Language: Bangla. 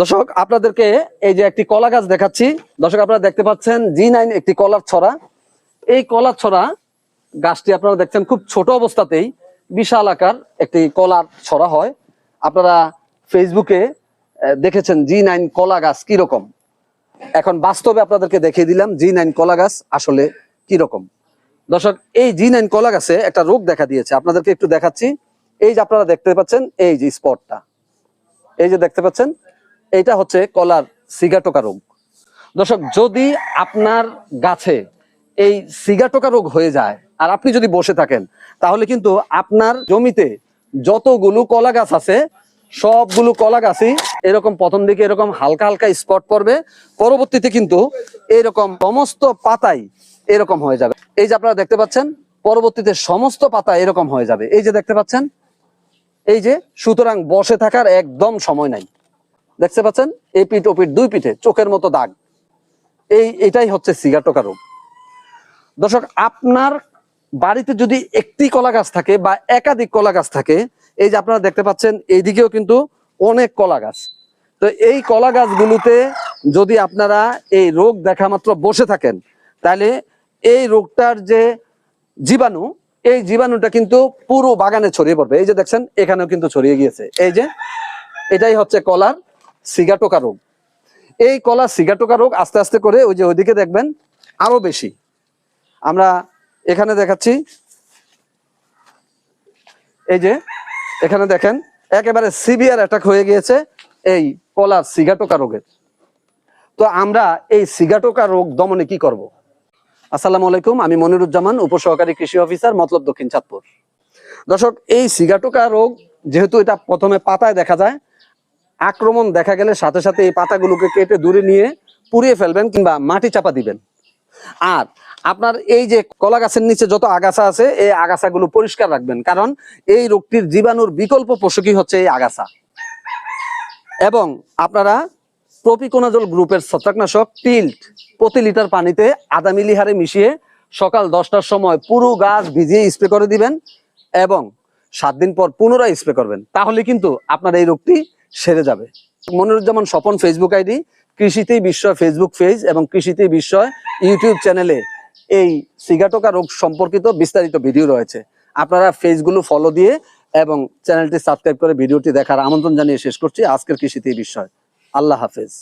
দর্শক, আপনাদেরকে এই যে একটি কলা গাছ দেখাচ্ছি। দর্শক, আপনারা দেখতে পাচ্ছেন জি নাইন একটি কলার ছড়া। এই কলার ছড়া গাছটি আপনারা দেখছেন খুব ছোট অবস্থাতেই বিশাল আকার একটি কলার ছড়া হয়। আপনারা ফেসবুকে দেখেছেন জি নাইন কলা গাছ কীরকম। এখন বাস্তবে আপনাদেরকে দেখিয়ে দিলাম জি নাইন কলা গাছ আসলে কীরকম। দর্শক, এই জি নাইন কলা গাছে একটা রোগ দেখা দিয়েছে। আপনাদেরকে একটু দেখাচ্ছি। এই যে আপনারা দেখতে পাচ্ছেন, এই যে স্পটটা এই যে দেখতে পাচ্ছেন এইটা হচ্ছে কলার সিগাটোকা রোগ। দর্শক, যদি আপনার গাছে এই সিগাটোকা রোগ হয়ে যায় আর আপনি যদি বসে থাকেন, তাহলে কিন্তু আপনার জমিতে যতগুলো কলা গাছ আছে, সবগুলো কলা গাছই এরকম প্রথম দিকে এরকম হালকা হালকা স্পট পড়বে, পরবর্তীতে কিন্তু এরকম সমস্ত পাতাই এরকম হয়ে যাবে। এই যে আপনারা দেখতে পাচ্ছেন, পরবর্তীতে সমস্ত পাতা এরকম হয়ে যাবে। এই যে দেখতে পাচ্ছেন, এই যে সুতরাং বসে থাকার একদম সময় নাই। দেখতে পাচ্ছেন? এই পিঠ ও পিঠ, দুই পিঠে, চোখের মতো দাগ। এই, এটাই হচ্ছে সিগাটোকা রোগ। দর্শক, আপনার বাড়িতে যদি একটি কলা গাছ থাকে বা একাধিক কলা গাছ থাকে, এই যে আপনারা দেখতে পাচ্ছেন, এইদিকেও কিন্তু অনেক কলা গাছ। তো এই কলা গাছগুলোতে যদি আপনারা এই রোগ দেখা মাত্র বসে থাকেন, তাহলে এই রোগটার যে জীবাণু, এই জীবাণুটা কিন্তু পুরো বাগানে ছড়িয়ে পড়বে। এই যে দেখছেন, এখানেও কিন্তু ছড়িয়ে গিয়েছে। এই যে, এটাই হচ্ছে কলার সিগাটোকা রোগ। এই কলার সিগাটোকা রোগ আস্তে আস্তে করে ওই যে ওইদিকে দেখবেন আরও বেশি। আমরা এখানে দেখাচ্ছি। এই যে এখানে দেখেন, একেবারে সিভিয়ার অ্যাটাক হয়ে গিয়েছে এই কলার সিগাটোকা রোগের। তো আমরা এই সিগাটোকা রোগ দমনে কি করব? আসসালামু আলাইকুম, আমি মনিরুজ্জামান, উপসহকারী কৃষি অফিসার, মতলব দক্ষিণ চাঁদপুর। দর্শক, এই সিগাটোকা রোগ যেহেতু এটা প্রথমে পাতায় দেখা যায় আক্রমণ দেখা গেলে সাথে সাথে এই পাতাগুলোকে কেটে দূরে নিয়ে পুড়িয়ে ফেলবেন কিংবা মাটি চাপা দিবেন। আর আপনার এই যে কলা গাছের নিচে যত আগাছা আছে, এই আগাছাগুলো পরিষ্কার রাখবেন। কারণ এই রোগটির জীবাণুর বিকল্প পোষকই হচ্ছে এই আগাছা। এবং আপনারা প্রপিকোনাজল গ্রুপের ছত্রাকনাশক টিল্ট প্রতি লিটার পানিতে আধা মিলি হারে মিশিয়ে সকাল দশটার সময় পুরো গাছ ভিজিয়ে স্প্রে করে দিবেন এবং সাত দিন পর পুনরায় স্প্রে করবেন। তাহলে কিন্তু আপনার এই রোগটি সেরে যাবে। মনিরুজ্জামান স্বপন ফেসবুক আইডি, কৃষিতেই বিস্ময় ফেসবুক পেজ এবং কৃষিতেই বিস্ময় ইউটিউব চ্যানেলে এই সিগাটোকা রোগ সম্পর্কিত বিস্তারিত ভিডিও রয়েছে। আপনারা ফেজগুলো ফলো দিয়ে এবং চ্যানেলটি সাবস্ক্রাইব করে ভিডিওটি দেখার আমন্ত্রণ জানিয়ে শেষ করছি। আজকের কৃষিতেই বিষয় আল্লাহ হাফেজ।